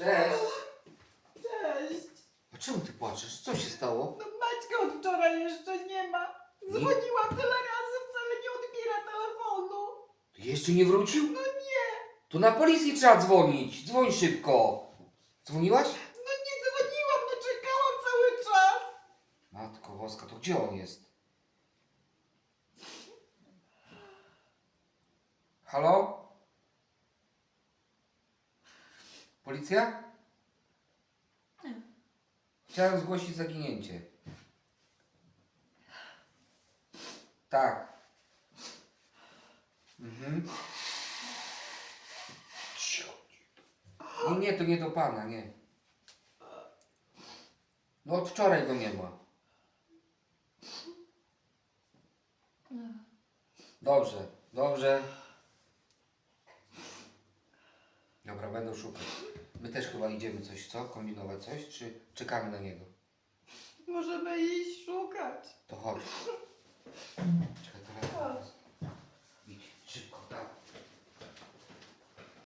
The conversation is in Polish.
Cześć! Cześć! A czemu ty płaczesz? Co się stało? No Maćka od wczoraj jeszcze nie ma. Dzwoniłam tyle razy, wcale nie odbiera telefonu. Jeszcze nie wrócił? No nie. To na policję trzeba dzwonić. Dzwoń szybko. Dzwoniłaś? No nie dzwoniłam, no czekałam cały czas. Matko Boska, to gdzie on jest? Halo? Policja? Chciałem zgłosić zaginięcie. Tak. Mhm. Nie, nie, to nie do pana, nie. No od wczoraj go nie ma. Dobrze, dobrze. Będę szukać. My też chyba idziemy coś, co? Kombinować coś, czy czekamy na niego? Możemy iść szukać. To. Chodź.